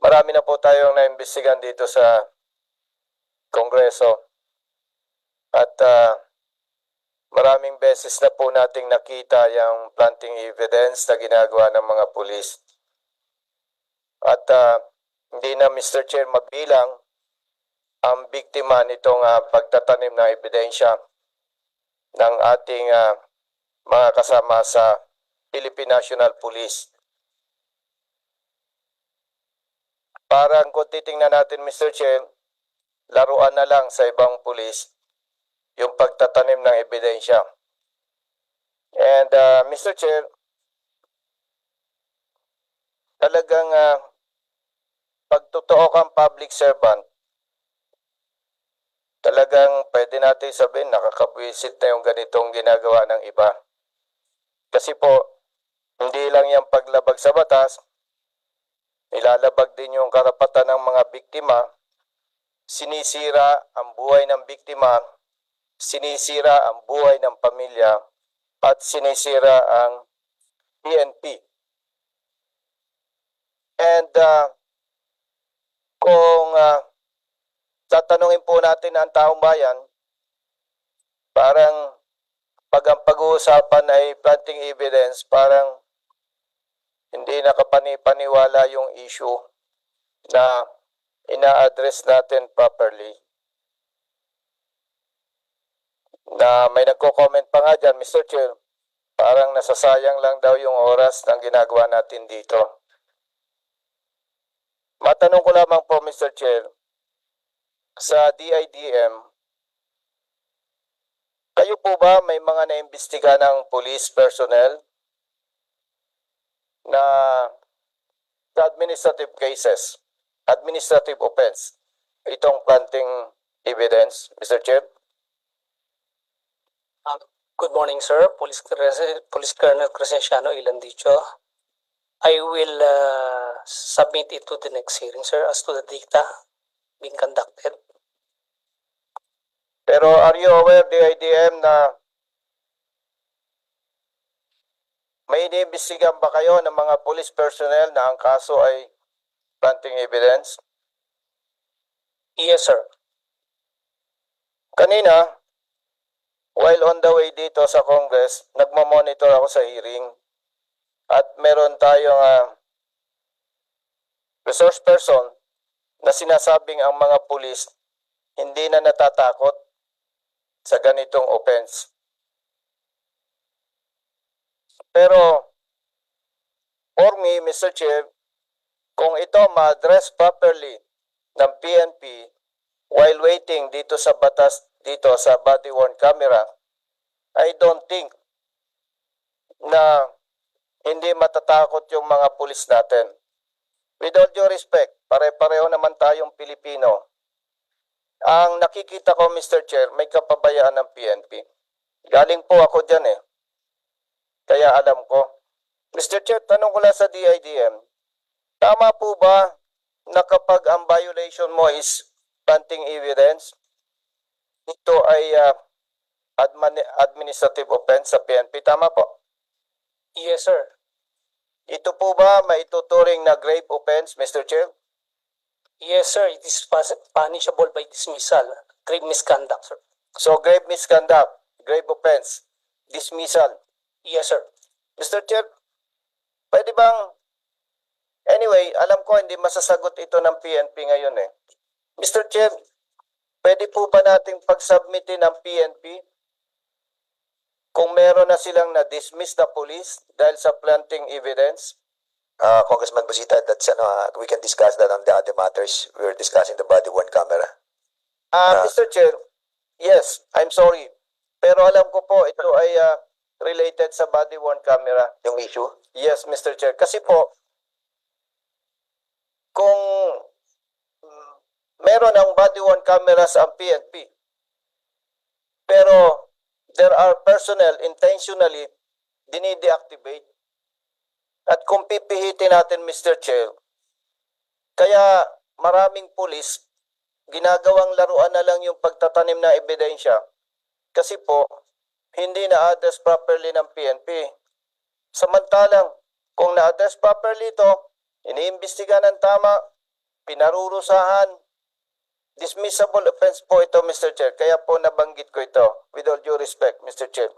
Marami na po tayong naimbestigan dito sa Kongreso. At ah, maraming beses na po nating nakita yung planting evidence na ginagawa ng mga pulis. At ah, hindi na Mr. Chair mabilang ang biktima nitong ah, pagtatanim ng ebidensya ng ating ah, mga kasama sa Philippine National Police. Parang kung titingnan natin, Mr. Chair, laruan na lang sa ibang pulis yung pagtatanim ng ebidensya. And uh, Mr. Chair, talagang uh, pagtotoo kang public servant, talagang pwede natin sabihin nakakabwisit na yung ganitong ginagawa ng iba. Kasi po, hindi lang yung paglabag sa batas, nilalabag din yung karapatan ng mga biktima, sinisira ang buhay ng biktima, sinisira ang buhay ng pamilya, at sinisira ang PNP. And uh, kung uh, tatanungin po natin ang taong bayan, parang pag ang pag-uusapan ay planting evidence, parang hindi nakapani-paniwala yung issue na ina-address natin properly. Na may nagko-comment pa nga dyan, Mr. Chair, parang nasasayang lang daw yung oras ng ginagawa natin dito. Matanong ko lamang po, Mr. Chair, sa DIDM, kayo po ba may mga naimbestiga ng police personnel na sa administrative cases, administrative offense, itong planting evidence, Mr. Chair? Good morning, sir. Police, Police Colonel Crescenciano Ilandicho. I will uh, submit it to the next hearing, sir, as to the dicta being conducted. Pero are you aware, DIDM, na may iniimbestigan ba kayo ng mga police personnel na ang kaso ay planting evidence? Yes, sir. Kanina, while on the way dito sa Congress, nagmamonitor ako sa hearing at meron tayong ah, resource person na sinasabing ang mga pulis hindi na natatakot sa ganitong offense. Pero, for me, Mr. Chair, kung ito ma-address properly ng PNP while waiting dito sa batas dito sa body worn camera, I don't think na hindi matatakot yung mga pulis natin. With all due respect, pare-pareho naman tayong Pilipino. Ang nakikita ko, Mr. Chair, may kapabayaan ng PNP. Galing po ako dyan eh. Kaya alam ko. Mr. Chair, tanong ko lang sa DIDM, tama po ba na kapag ang violation mo is planting evidence, ito ay admani- administrative offense sa PNP. Tama po. Yes, sir. Ito po ba maituturing na grave offense, Mr. Chair? Yes, sir. It is punishable by dismissal. Grave misconduct, sir. So, grave misconduct, grave offense, dismissal. Yes, sir. Mr. Chair, pwede bang... Anyway, alam ko hindi masasagot ito ng PNP ngayon eh. Mr. Chair, pwede po ba nating pag-submitin ng PNP kung meron na silang na-dismiss na police dahil sa planting evidence? Uh, Congressman Busita, that's ano, uh, we can discuss that on the other matters. We were discussing the body worn camera. Ah, Ah. Mr. Chair, yes, I'm sorry. Pero alam ko po, ito ay ah, related sa body-worn camera. Yung issue? Yes, Mr. Chair. Kasi po, kung meron ng body-worn cameras ang PNP, pero there are personnel intentionally dinideactivate. At kung pipihitin natin, Mr. Chair, kaya maraming pulis ginagawang laruan na lang yung pagtatanim na ebidensya kasi po hindi na-address properly ng PNP. Samantalang kung na-address properly ito, iniimbestiga ng tama, pinarurusahan. Dismissible offense po ito, Mr. Chair. Kaya po nabanggit ko ito. With all due respect, Mr. Chair.